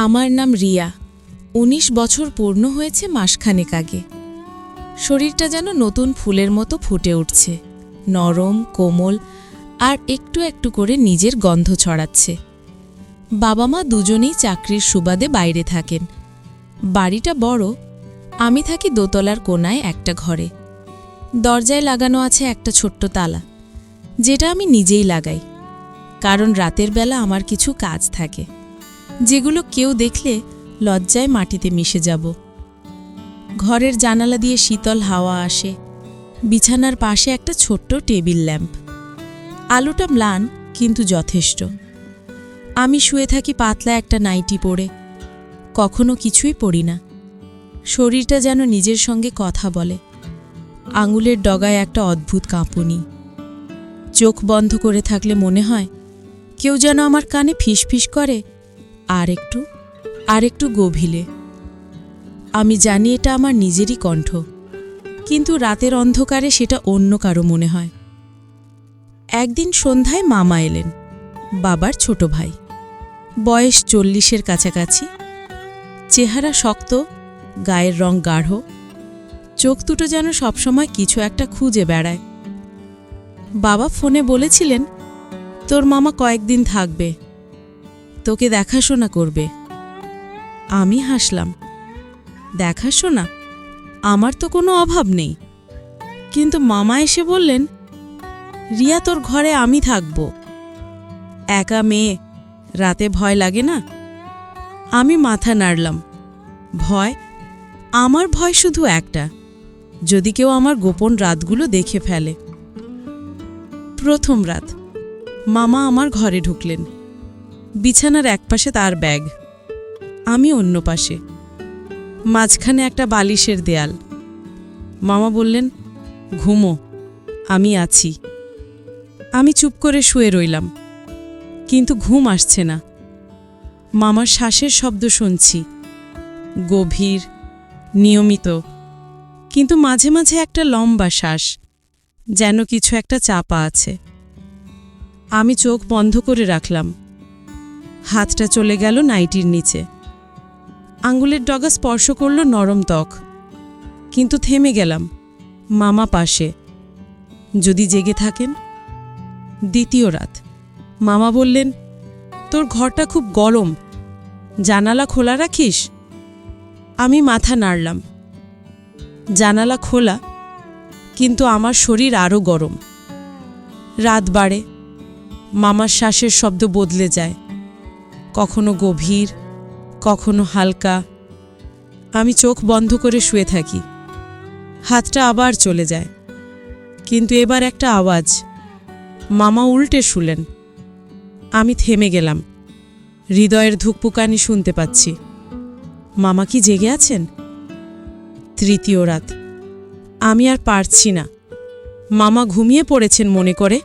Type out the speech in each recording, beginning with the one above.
আমার নাম রিয়া। উনিশ বছর পূর্ণ হয়েছে মাসখানেক আগে। শরীরটা যেন নতুন ফুলের মতো ফুটে উঠছে। নরম, কোমল, আর একটু একটু করে নিজের গন্ধ ছড়াচ্ছে। বাবা মা দুজনেই চাকরির সুবাদে বাইরে থাকেন। বাড়িটা বড়, আমি থাকি দোতলার কোনায় একটা ঘরে। দরজায় লাগানো আছে একটা ছোট্ট তালা, যেটা আমি নিজেই লাগাই। কারণ রাতের বেলা আমার কিছু কাজ থাকে। যেগুলো কেউ দেখলে লজ্জায় মাটিতে মিশে যাব। ঘরের জানালা দিয়ে শীতল হাওয়া আসে। বিছানার পাশে একটা ছোট্ট টেবিল ল্যাম্প। আলোটা ম্লান, কিন্তু যথেষ্ট। আমি শুয়ে থাকি পাতলা একটা নাইটি পরে। কখনো কিছুই পড়ি না। শরীরটা যেন নিজের সঙ্গে কথা বলে। আঙুলের ডগায় একটা অদ্ভুত কাঁপুনি। চোখ বন্ধ করে থাকলে মনে হয়, কেউ যেন আমার কানে ফিসফিস করে আর একটু আর একটু গভীলে আমি জানি এটা আমার নিজেরই কণ্ঠ, কিন্তু রাতের অন্ধকারে সেটা অন্য কারও মনে হয়। একদিন সন্ধ্যায় মামা এলেন, বাবার ছোট ভাই। বয়স চল্লিশের কাছাকাছি। চেহারা শক্ত, গায়ের রং গাঢ়। চোখ দুটো যেন সবসময় কিছু একটা খুঁজে বেড়ায়। বাবা ফোনে বলেছিলেন, তোর মামা কয়েকদিন থাকবে। তোকে দেখাশোনা করবে। আমি হাসলাম। দেখাশোনা? আমার তো কোনো অভাব নেই। কিন্তু মামা এসে বললেন, রিয়া, তোর ঘরে আমি থাকব। একা মেয়ে, রাতে ভয় লাগে না? আমি মাথা নাড়লাম। ভয়? আমার ভয় শুধু একটা। যদি কেউ আমার গোপন রাতগুলো দেখে ফেলে। প্রথম রাত। মামা আমার ঘরে ঢুকলেন। বিছানার একপাশে তার ব্যাগ। আমি অন্য পাশে। মাঝখানে একটা বালিশের দেয়াল। মামা বললেন, ঘুমো, আমি আছি। আমি চুপ করে শুয়ে রইলাম। কিন্তু ঘুম আসছে না। মামার শ্বাসের শব্দ শুনছি। গভীর, নিয়মিত, কিন্তু মাঝে মাঝে একটা লম্বা শ্বাস, যেন কিছু একটা চাপা আছে। আমি চোখ বন্ধ করে রাখলাম। হাতটা চলে গেল নাইটির নিচে। আঙ্গুলের ডগা স্পর্শ করল নরম ত্বক। কিন্তু থেমে গেলাম, মামা পাশে। যদি জেগে থাকেন? দ্বিতীয় রাত। মামা বললেন, তোর ঘরটা খুব গরম। জানালা খোলা রাখিস? আমি মাথা নাড়লাম। জানালা খোলা, কিন্তু আমার শরীর আরও গরম। রাত বাড়ে, মামার শ্বাসের শব্দ বদলে যায়। কখনো গভীর, কখনো হালকা। আমি চোখ বন্ধ করে শুয়ে থাকি। হাতটা আবার চলে যায়। কিন্তু এবার একটা আওয়াজ। মামা উল্টে শুলেন। আমি থেমে গেলাম। হৃদয়ের ধুকপুকানি শুনতে পাচ্ছি। মামা কি জেগে আছেন? তৃতীয় রাত। আমি আর পারছি না। মামা ঘুমিয়ে পড়েছেন মনে করে।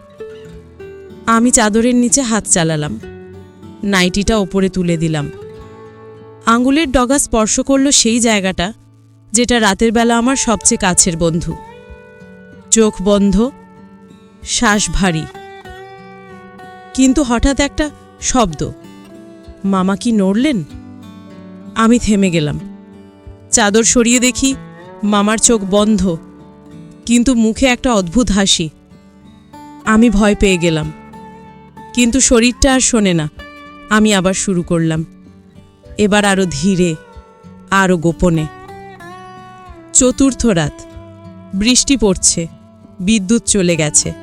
আমি চাদরের নিচে হাত চালালাম। নাইটিটা ওপরে তুলে দিলাম। আঙুলের ডগা স্পর্শ করল সেই জায়গাটা, যেটা রাতের বেলা আমার সবচেয়ে কাছের বন্ধু। চোখ বন্ধ, শ্বাস ভারী। কিন্তু হঠাৎ একটা শব্দ। মামা কি নড়লেন? আমি থেমে গেলাম। চাদর সরিয়ে দেখি মামার চোখ বন্ধ, কিন্তু মুখে একটা অদ্ভুত হাসি। আমি ভয় পেয়ে গেলাম। কিন্তু শরীরটা আর শোনে না। আমি আবার শুরু করলাম। এবার আরও ধীরে আরও গোপনে। চতুর্থ রাত। বৃষ্টি পড়ছে, বিদ্যুৎ চলে গেছে,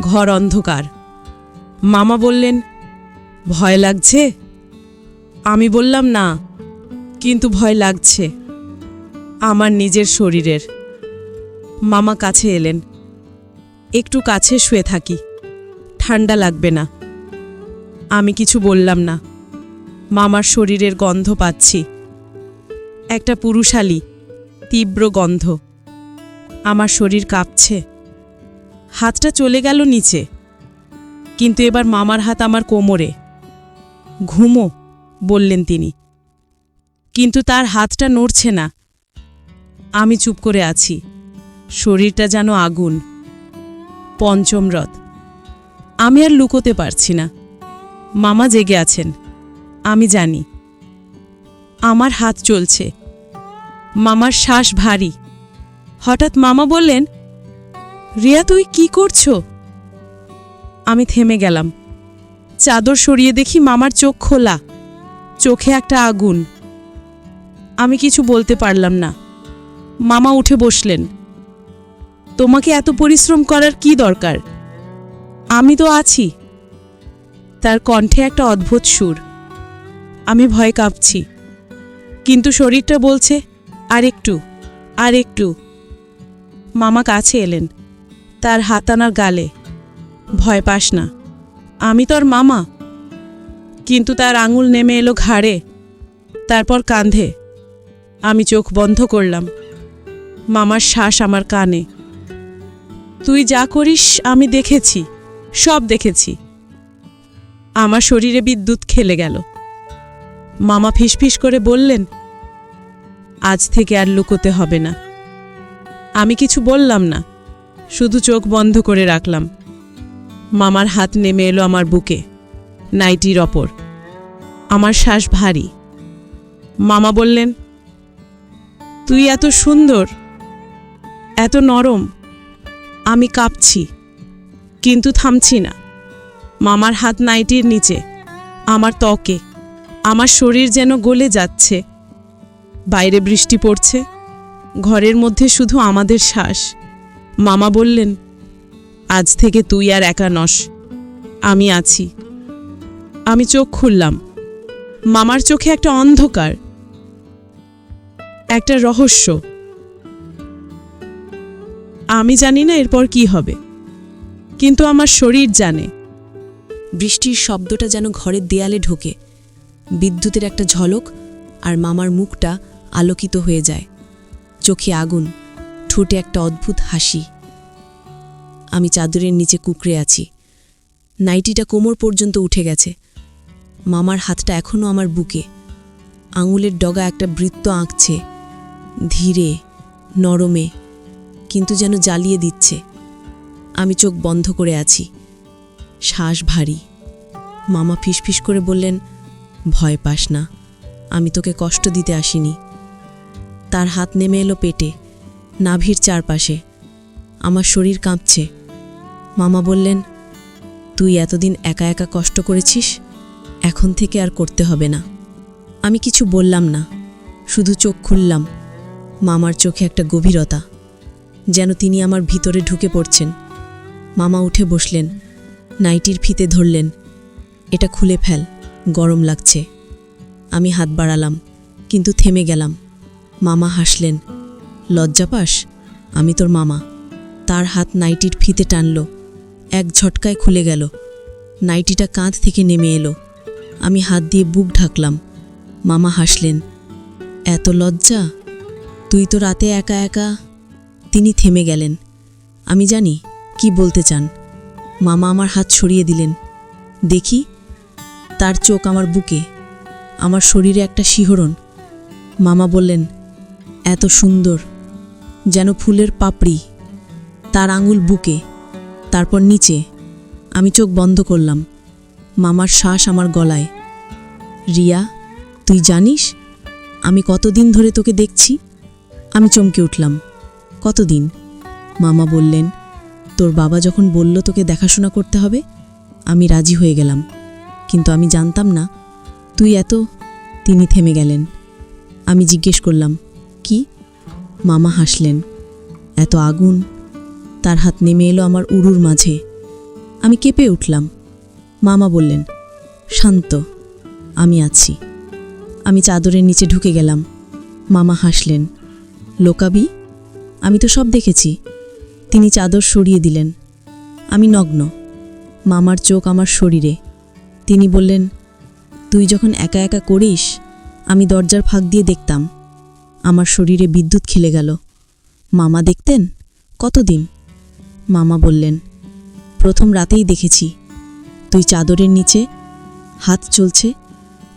ঘর অন্ধকার। মামা বললেন, ভয় লাগছে? আমি বললাম, না, কিন্তু ভয় লাগছে, আমার নিজের শরীরের। মামা কাছে এলেন, একটু কাছে শুয়ে থাকি, ঠান্ডা লাগবে না। আমি কিছু বললাম না। মামার শরীরের গন্ধ পাচ্ছি। একটা পুরুষালী, তীব্র গন্ধ। আমার শরীর কাঁপছে। হাতটা চলে গেল নিচে। কিন্তু এবার মামার হাত আমার কোমরে। ঘুমো, বললেন তিনি। কিন্তু তার হাতটা নড়ছে না। আমি চুপ করে আছি। শরীরটা যেন আগুন। পঞ্চম রথ। আমি আর লুকোতে পারছি না। মামা জেগে আছেন। আমি জানি। আমার হাত চলছে। মামার শ্বাস ভারী। হঠাৎ মামা বললেন, রিয়া, তুই কি করছ? আমি থেমে গেলাম। চাদর সরিয়ে দেখি মামার চোখ খোলা। চোখে একটা আগুন। আমি কিছু বলতে পারলাম না। মামা উঠে বসলেন। তোমাকে এত পরিশ্রম করার কি দরকার? আমি তো আছি। তার কণ্ঠে একটা অদ্ভুত সুর। আমি ভয় কাঁপছি। কিন্তু শরীরটা বলছে আর একটু আর একটু মামা কাছে এলেন, তার হাত আনার গালে। ভয় পাস না, আমি তোর মামা। কিন্তু তার আঙুল নেমে এলো ঘাড়ে, তারপর কাঁধে। আমি চোখ বন্ধ করলাম। মামার শ্বাস আমার কানে। তুই যা করিস, আমি দেখেছি, সব দেখেছি। আমার শরীরে বিদ্যুৎ খেলে গেল। মামা ফিসফিস করে বললেন, আজ থেকে আর লুকোতে হবে না। আমি কিছু বললাম না, শুধু চোখ বন্ধ করে রাখলাম। মামার হাত নেমে এলো আমার বুকে, নাইটির ওপর। আমার শ্বাস ভারী। মামা বললেন, তুই এত সুন্দর, এত নরম। আমি কাঁপছি, কিন্তু থামছি না। মামার হাত নাইটির নিচে, আমার ত্বকে, আমার শরীর যেন গলে যাচ্ছে। বাইরে বৃষ্টি পড়ছে, ঘরের মধ্যে শুধু আমাদের শ্বাস। মামা বললেন, আজ থেকে তুই আর একা নস, আমি আছি। আমি চোখ খুললাম। মামার চোখে একটা অন্ধকার, একটা রহস্য। আমি জানি না এরপর কি হবে, কিন্তু আমার শরীর জানে। বৃষ্টির শব্দটা যেন ঘরের দেয়ালে ঢোকে। বিদ্যুতের একটা ঝলক আর মামার মুখটা আলোকিত হয়ে যায়। চোখে আগুন, ঠোঁটে একটা অদ্ভুত হাসি। আমি চাদরের নিচে কুকড়ে আছি। নাইটিটা কোমর পর্যন্ত উঠে গেছে। মামার হাতটা এখনও আমার বুকে। আঙুলের ডগা একটা বৃত্ত আঁকছে। ধীরে, নরমে, কিন্তু যেন জ্বালিয়ে দিচ্ছে। আমি চোখ বন্ধ করে আছি। শ্বাস ভারী মামা ফিসফিস করে বললেন, ভয় পাস না, আমি তোকে কষ্ট দিতে আসিনি। তার হাত নেমে এলো পেটে, নাভির চারপাশে। আমার শরীর কাঁপছে। মামা বললেন, তুই এতদিন একা একা কষ্ট করেছিস, এখন থেকে আর করতে হবে না। আমি কিছু বললাম না, শুধু চোখ খুললাম, মামার চোখে একটা গভীরতা, যেন তিনি আমার ভিতরে ঢুকে পড়ছেন। মামা উঠে বসলেন। নাইটির ফিতে ধরলেন। এটা খুলে ফেল, গরম লাগছে। আমি হাত বাড়ালাম, কিন্তু থেমে গেলাম। মামা হাসলেন, লজ্জা পাস? আমি তোর মামা। তার হাত নাইটির ফিতে টানল, এক ঝটকায় খুলে গেল। নাইটিটা কাঁধ থেকে নেমে এলো। আমি হাত দিয়ে বুক ঢাকলাম। মামা হাসলেন, এত লজ্জা? তুই তো রাতে একা একা? তিনি থেমে গেলেন, আমি জানি, কি বলতে চান? মামা আমার হাত সরিয়ে দিলেন। দেখি, তার চোখ আমার বুকে, আমার শরীরে একটা শিহরণ। মামা বললেন, এত সুন্দর, যেন ফুলের পাপড়ি, তার আঙুল বুকে, তারপর নিচে, আমি চোখ বন্ধ করলাম, মামার শ্বাস আমার গলায়। রিয়া, তুই জানিস, আমি কতদিন ধরে তোকে দেখছি? আমি চমকে উঠলাম। কতদিন? মামা বললেন তোর বাবা যখন বলল তোকে দেখাশোনা করতে হবে, আমি রাজি হয়ে গেলাম। কিন্তু আমি জানতাম না, তুই এত, তিনি থেমে গেলেন। আমি জিজ্ঞেস করলাম, কি? মামা হাসলেন, এত আগুন, তার হাত নেমে এলো আমার উড়ুর মাঝে। আমি কেঁপে উঠলাম। মামা বললেন, শান্ত, আমি আছি। আমি চাদরের নিচে ঢুকে গেলাম। মামা হাসলেন, লোকাবি, আমি তো সব দেখেছি। তিনি চাদর সরিয়ে দিলেন। আমি নগ্ন। মামার চোখ আমার শরীরে। তিনি বললেন, তুই যখন একা একা করিস, আমি দরজার ফাঁক দিয়ে দেখতাম। আমার শরীরে বিদ্যুৎ খেলে গেল। মামা দেখতেন? কতদিন? মামা বললেন, প্রথম রাতেই দেখেছি। তুই চাদরের নিচে, হাত চলছে,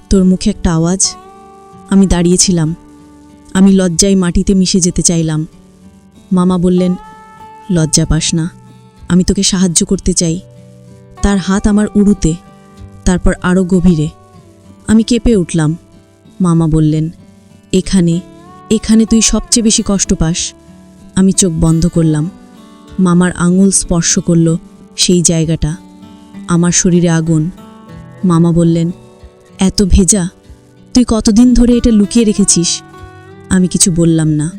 তোর মুখে একটা আওয়াজ। আমি দাঁড়িয়েছিলাম। আমি লজ্জায় মাটিতে মিশে যেতে চাইলাম। মামা বললেন লজ্জা পাস না। আমি তোকে সাহায্য করতে চাই। তার হাত আমার উড়ুতে তারপর আরও গভীরে। আমি কেঁপে উঠলাম। মামা বললেন, এখানে এখানে তুই সবচেয়ে বেশি কষ্ট পাস। আমি চোখ বন্ধ করলাম। মামার আঙুল স্পর্শ করল সেই জায়গাটা। আমার শরীরে আগুন। মামা বললেন, এত ভেজা, তুই কতদিন ধরে এটা লুকিয়ে রেখেছিস? আমি কিছু বললাম না।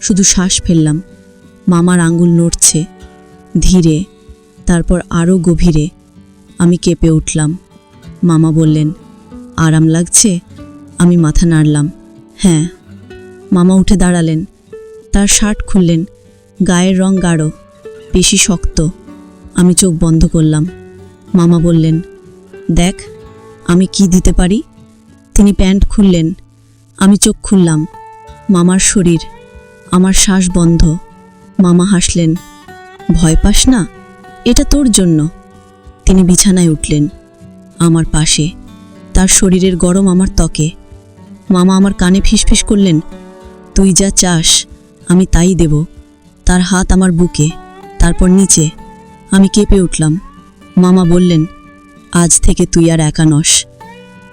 শুধু শ্বাস ফেললাম। মামার আঙুল নড়ছে। ধীরে, তারপর আরও গভীরে আমি কেঁপে উঠলাম। মামা বললেন, আরাম লাগছে? আমি মাথা নাড়লাম। হ্যাঁ। মামা উঠে দাঁড়ালেন। তার শার্ট খুললেন। গায়ের রং গাঢ়, বেশি শক্ত। আমি চোখ বন্ধ করলাম। মামা বললেন, দেখ, আমি কি দিতে পারি? তিনি প্যান্ট খুললেন। আমি চোখ খুললাম। মামার শরীর, আমার শ্বাস বন্ধ। মামা হাসলেন, ভয় পাস না, এটা তোর জন্য। তিনি বিছানায় উঠলেন, আমার পাশে, তার শরীরের গরম আমার ত্বকে। মামা আমার কানে ফিসফিস করলেন, তুই যা চাস, আমি তাই দেব। তার হাত আমার বুকে, তারপর নিচে, আমি কেঁপে উঠলাম। মামা বললেন, আজ থেকে তুই আর একা নস।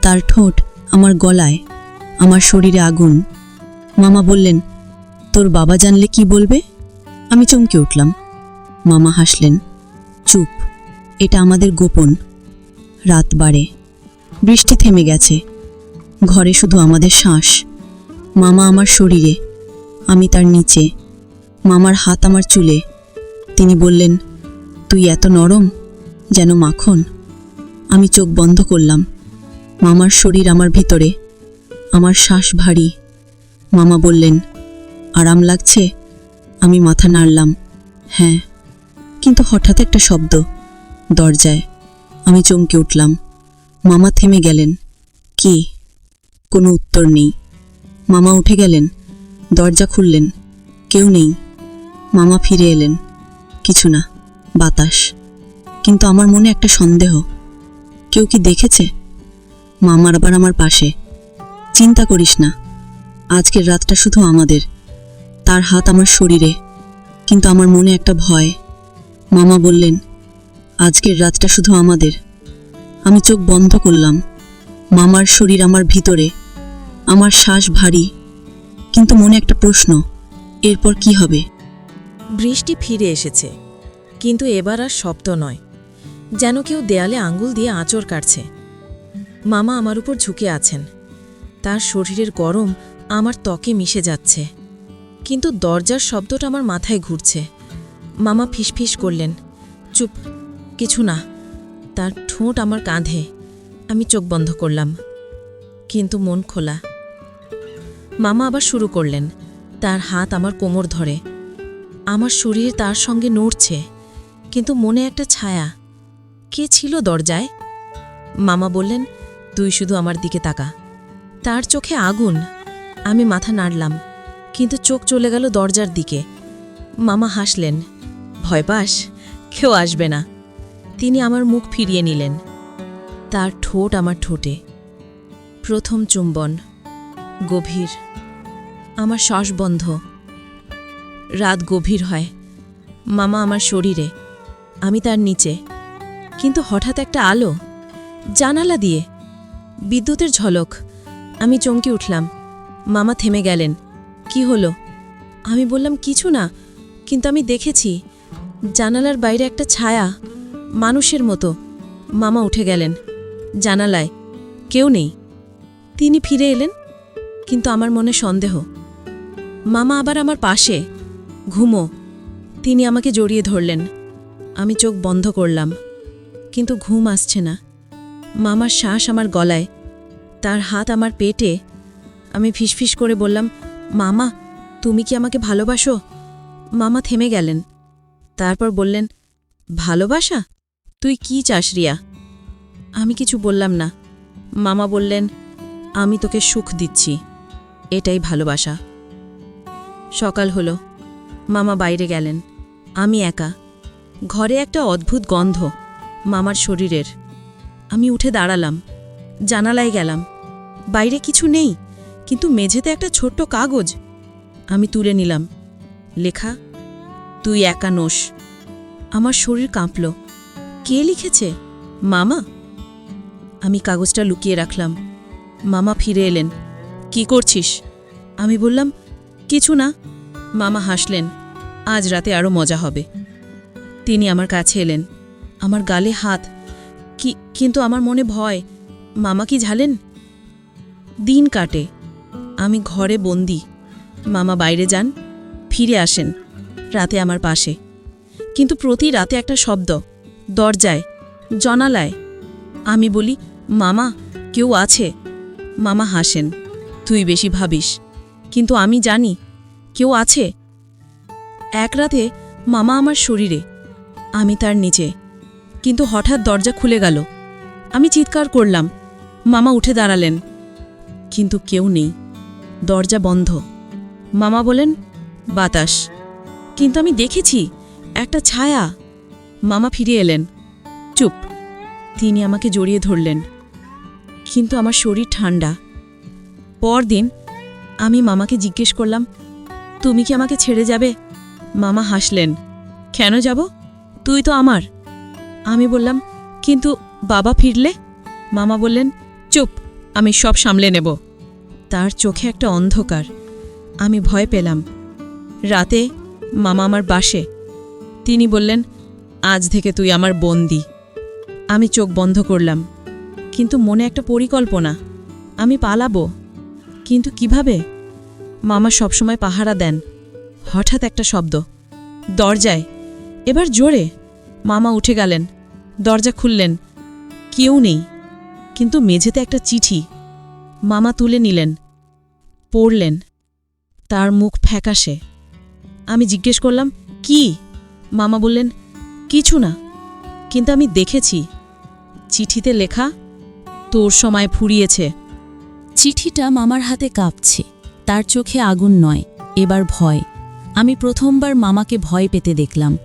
তার ঠোঁট আমার গলায়, আমার শরীরে আগুন। মামা বললেন, তোর বাবা জানলে কি বলবে? আমি চমকে উঠলাম। মামা হাসলেন, চুপ, এটা আমাদের গোপন। রাত বাড়ে, বৃষ্টি থেমে গেছে, ঘরে শুধু আমাদের শ্বাস। মামা আমার শরীরে, আমি তার নিচে, মামার হাত আমার চুলে। তিনি বললেন, তুই এত নরম, যেন মাখন। আমি চোখ বন্ধ করলাম, মামার শরীর আমার ভিতরে, আমার শ্বাস ভারী। মামা বললেন, আরাম লাগছে? আমি মাথা নাড়লাম। হ্যাঁ কিন্তু হঠাৎ একটা শব্দ দরজায়। আমি চমকে উঠলাম। মামা থেমে গেলেন। কি? কোনো উত্তর নেই। মামা উঠে গেলেন। দরজা খুললেন। কেউ নেই। মামা ফিরে এলেন। কিছু না, বাতাস। কিন্তু আমার মনে একটা সন্দেহ। কেউ কি দেখেছে? মামার আবার আমার পাশে। চিন্তা করিস না। আজকের রাতটা শুধু আমাদের। তার হাত আমার শরীরে, কিন্তু আমার মনে একটা ভয়। মামা বললেন, আজকের রাতটা শুধু আমাদের। আমি চোখ বন্ধ করলাম। মামার শরীর আমার ভিতরে। আমার শ্বাস ভারী, কিন্তু মনে একটা প্রশ্ন, এরপর কি হবে? বৃষ্টি ফিরে এসেছে, কিন্তু এবার আর শব্দ নয়, যেন কেউ দেয়ালে আঙ্গুল দিয়ে আঁচড় কাটছে। মামা আমার উপর ঝুঁকে আছেন। তার শরীরের গরম আমার ত্বকে মিশে যাচ্ছে। কিন্তু দরজার শব্দটা আমার মাথায় ঘুরছে। মামা ফিসফিস করলেন, চুপ, কিছু না। তার ঠোঁট আমার কাঁধে। আমি চোখ বন্ধ করলাম, কিন্তু মন খোলা। মামা আবার শুরু করলেন, তার হাত আমার কোমর ধরে। আমার শরীর তার সঙ্গে নড়ছে, কিন্তু মনে একটা ছায়া। কে ছিল দরজায়? মামা বললেন, তুই শুধু আমার দিকে তাকা। তার চোখে আগুন। আমি মাথা নাড়লাম। কিন্তু চোখ চলে গেল দরজার দিকে। মামা হাসলেন, ভয় পাস? কেউ আসবে না। তিনি আমার মুখ ফিরিয়ে নিলেন, তার ঠোঁট আমার ঠোঁটে। প্রথম চুম্বন, গভীর, আমার শ্বাস বন্ধ। রাত গভীর হয়, মামা আমার শরীরে, আমি তার নিচে। কিন্তু হঠাৎ একটা আলো, জানালা দিয়ে, বিদ্যুতের ঝলক। আমি চমকে উঠলাম, মামা থেমে গেলেন। কি হলো? আমি বললাম, কিছু না, কিন্তু আমি দেখেছি, জানালার বাইরে একটা ছায়া, মানুষের মতো। মামা উঠে গেলেন, জানালায় কেউ নেই। তিনি ফিরে এলেন, কিন্তু আমার মনে সন্দেহ। মামা আবার আমার পাশে, ঘুমো। তিনি আমাকে জড়িয়ে ধরলেন। আমি চোখ বন্ধ করলাম, কিন্তু ঘুম আসছে না। মামার শ্বাস আমার গলায়, তার হাত আমার পেটে। আমি ফিসফিস করে বললাম মামা, তুমি কি আমাকে ভালোবাসো? মামা থেমে গেলেন। তারপর বললেন, ভালোবাসা? তুই কি চাস রিয়া? আমি কিছু বললাম না। মামা বললেন, আমি তোকে সুখ দিচ্ছি। এটাই ভালোবাসা। সকাল হলো। মামা বাইরে গেলেন। আমি একা। ঘরে একটা অদ্ভুত গন্ধ মামার শরীরের। আমি উঠে দাঁড়ালাম। জানালায় গেলাম। বাইরে কিছু নেই। কিন্তু মেঝেতে একটা ছোট্ট কাগজ। আমি তুলে নিলাম। লেখা, তুই একা নোস। আমার শরীর কাঁপল। কে লিখেছে? মামা? আমি কাগজটা লুকিয়ে রাখলাম। মামা ফিরে এলেন। কি করছিস? আমি বললাম, কিছু না। মামা হাসলেন, আজ রাতে আরও মজা হবে। তিনি আমার কাছে এলেন। আমার গালে হাত। কি, কিন্তু আমার মনে ভয়। মামা কি ঝালেন? দিন কাটে। আমি ঘরে বন্দি। মামা বাইরে যান, ফিরে আসেন রাতে আমার পাশে। কিন্তু প্রতি রাতে একটা শব্দ, দরজায়, জনালায়। আমি বলি, মামা, কেউ আছে? মামা হাসেন, তুই বেশি ভাবিস, কিন্তু আমি জানি, কেউ আছে? এক রাতে মামা আমার শরীরে, আমি তার নিচে। কিন্তু হঠাৎ দরজা খুলে গেল। আমি চিৎকার করলাম, মামা উঠে দাঁড়ালেন, কিন্তু কেউ নেই। দরজা বন্ধ। মামা বলেন, বাতাস। কিন্তু আমি দেখেছি একটা ছায়া। মামা ফিরে এলেন। চুপ। তিনি আমাকে জড়িয়ে ধরলেন। কিন্তু আমার শরীর ঠান্ডা। পরদিন আমি মামাকে জিজ্ঞেস করলাম, তুমি কি আমাকে ছেড়ে যাবে? মামা হাসলেন, কেন যাব? তুই তো আমার। আমি বললাম, কিন্তু বাবা ফিরলে? মামা বললেন, চুপ, আমি সব সামলে নেব। তার চোখে একটা অন্ধকার। আমি ভয় পেলাম। রাতে মামা আমার বাসে। তিনি বললেন, আজ থেকে তুই আমার বন্দি। আমি চোখ বন্ধ করলাম। কিন্তু মনে একটা পরিকল্পনা। আমি পালাবো। কিন্তু কীভাবে? মামা সবসময় পাহারা দেন। হঠাৎ একটা শব্দ। দরজায়। এবার জোরে। মামা উঠে গেলেন। দরজা খুললেন। কেউ নেই। কিন্তু মেঝেতে একটা চিঠি। মামা তুলে নিলেন, পড়লেন। তার মুখ ফ্যাকাশে। আমি জিজ্ঞেস করলাম, কি? মামা বললেন, কিছু না, কিন্তু আমি দেখেছি। চিঠিতে লেখা, তোর সময় ফুরিয়েছে। চিঠিটা মামার হাতে কাঁপছে। তার চোখে আগুন নয়, এবার ভয়। আমি প্রথমবার মামাকে ভয় পেতে দেখলাম।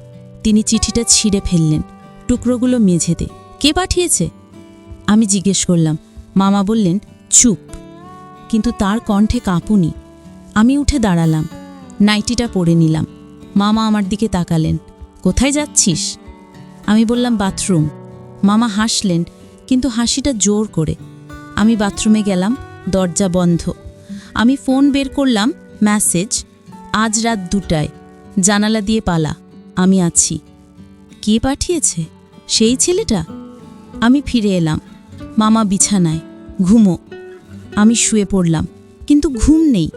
তিনি চিঠিটা ছিঁড়ে ফেললেন, টুকরোগুলো মেঝেতে। কে পাঠিয়েছে? আমি জিজ্ঞেস করলাম। মামা বললেন, চুপ কিন্তু তার কণ্ঠে কাঁপুনি। আমি উঠে দাঁড়ালাম। নাইটিটা পরে নিলাম। মামা আমার দিকে তাকালেন। কোথায় যাচ্ছিস? আমি বললাম, বাথরুম। মামা হাসলেন, কিন্তু হাসিটা জোর করে। আমি বাথরুমে গেলাম, দরজা বন্ধ। আমি ফোন বের করলাম ম্যাসেজ আজ রাত দুটায়। জানালা দিয়ে পালা, আমি আছি। কে পাঠিয়েছে? সেই ছেলেটা? আমি ফিরে এলাম। মামা বিছানায়। ঘুমো। আমি শুয়ে পড়লাম, কিন্তু ঘুম নেই।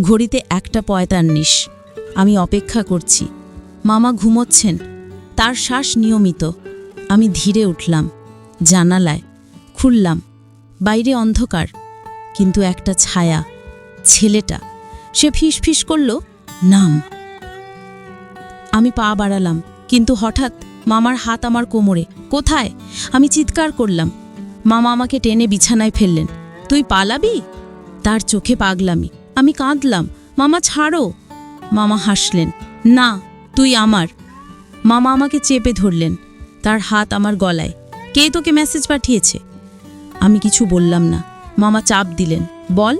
ঘড়িতে একটা পঁয়তাল্লিশ। আমি অপেক্ষা করছি। মামা ঘুমোচ্ছেন। তার শ্বাস নিয়মিত। আমি ধীরে উঠলাম। জানালায় খুললাম। বাইরে অন্ধকার, কিন্তু একটা ছায়া। ছেলেটা। সে ফিস করল, নাম। আমি পা বাড়ালাম, কিন্তু হঠাৎ মামার হাত আমার কোমরে। কোথায়? আমি চিৎকার করলাম। মামা আমাকে টেনে বিছানায় ফেললেন। তুই পালাবি? তার চোখে পাগলামি। আমি কাঁদলাম। মামা, ছাড়ো। মামা হাসলেন। না, তুই আমার। মামা আমাকে চেপে ধরলেন। তার হাত আমার গলায়। কে তোকে মেসেজ পাঠিয়েছে? আমি কিছু বললাম না। মামা চাপ দিলেন। বল।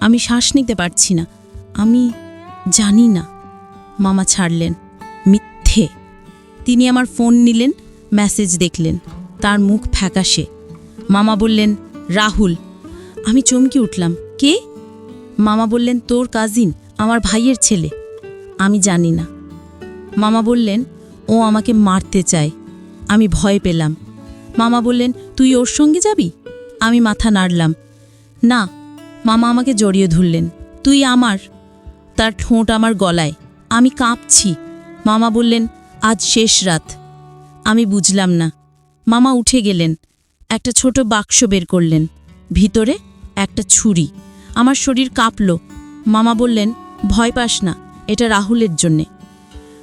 আমি শ্বাস নিতে পারছি না। আমি জানি না। মামা ছাড়লেন। মিথ্যে। তিনি আমার ফোন নিলেন মেসেজ দেখলেন। তার মুখ ফ্যাকাশে। মামা বললেন, রাহুল আমি চমকে উঠলাম। কে? মামা বললেন, তোর কাজিন আমার ভাইয়ের ছেলে। আমি জানি না। মামা বললেন, ও আমাকে মারতে চায়। আমি ভয় পেলাম। মামা বললেন, তুই ওর সঙ্গে যাবি? আমি মাথা নাড়লাম। না। মামা আমাকে জড়িয়ে ধরলেন। তুই আমার। তার ঠোঁট আমার গলায়। আমি কাঁপছি। মামা বললেন, আজ শেষ রাত। আমি বুঝলাম না। মামা উঠে গেলেন। একটা ছোট বাক্স বের করলেন। ভিতরে একটা ছুরি। আমার শরীর কাঁপল। মামা বললেন, ভয় পাস না, এটা রাহুলের জন্যে।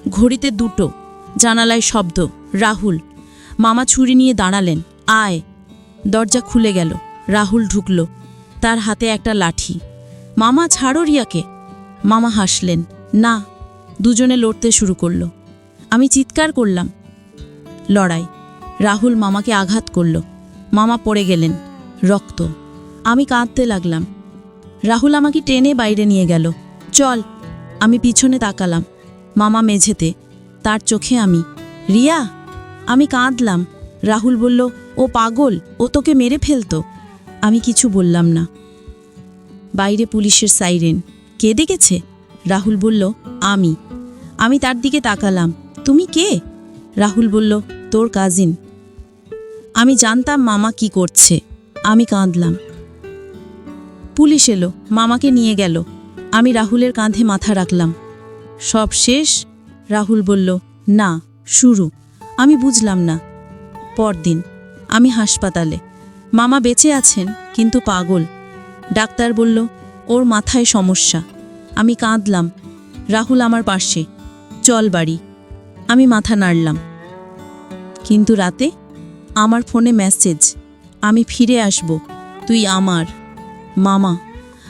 ঘড়িতে দুটো, জানালায় শব্দ, রাহুল। মামা ছুরি নিয়ে দাঁড়ালেন, আয়। দরজা খুলে গেল, রাহুল ঢুকল, তার হাতে একটা লাঠি। মামা, ছাড়ো রিয়াকে। মামা হাসলেন, না। দুজনে লড়তে শুরু করল। আমি চিৎকার করলাম, লড়াই। রাহুল মামাকে আঘাত করল। মামা পড়ে গেলেন, রক্ত। আমি কাঁদতে লাগলাম। রাহুল আমাকে টেনে বাইরে নিয়ে গেল। চল, আমি পিছনে তাকালাম, মামা মেঝেতে, তার চোখে আমি। রিয়া, আমি কাঁদলাম। রাহুল বলল, ও পাগল, ও তোকে মেরে ফেলতো। আমি কিছু বললাম না। বাইরে পুলিশের সাইরেন, কে ডেকেছে? রাহুল বলল, আমি। আমি তার দিকে তাকালাম, তুমি কে? রাহুল বলল, তোর কাজিন আমি জানতাম মামা কি করছে। আমি কাঁদলাম। পুলিশ এলো, মামাকে নিয়ে গেল। আমি রাহুলের কাঁধে মাথা রাখলাম। সব শেষ? রাহুল বলল, না, শুরু। আমি বুঝলাম না। পরদিন আমি হাসপাতালে। মামা বেঁচে আছেন, কিন্তু পাগল। ডাক্তার বলল, ওর মাথায় সমস্যা। আমি কাঁদলাম, রাহুল আমার পাশে, চল বাড়ি। আমি মাথা নাড়লাম। কিন্তু রাতে আমার ফোনে মেসেজ, আমি ফিরে আসব, তুই আমার। মামা,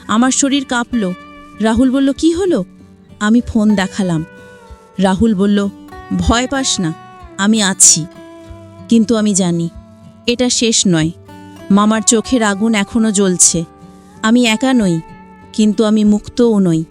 আমার শরীর কাঁপল। রাহুল বলল, কি হলো? আমি ফোন দেখালাম। রাহুল বলল, ভয় পাস না, আমি আছি। কিন্তু আমি জানি, এটা শেষ নয়। মামার চোখের আগুন এখনও জ্বলছে। আমি একা নই, কিন্তু আমি মুক্তও নই।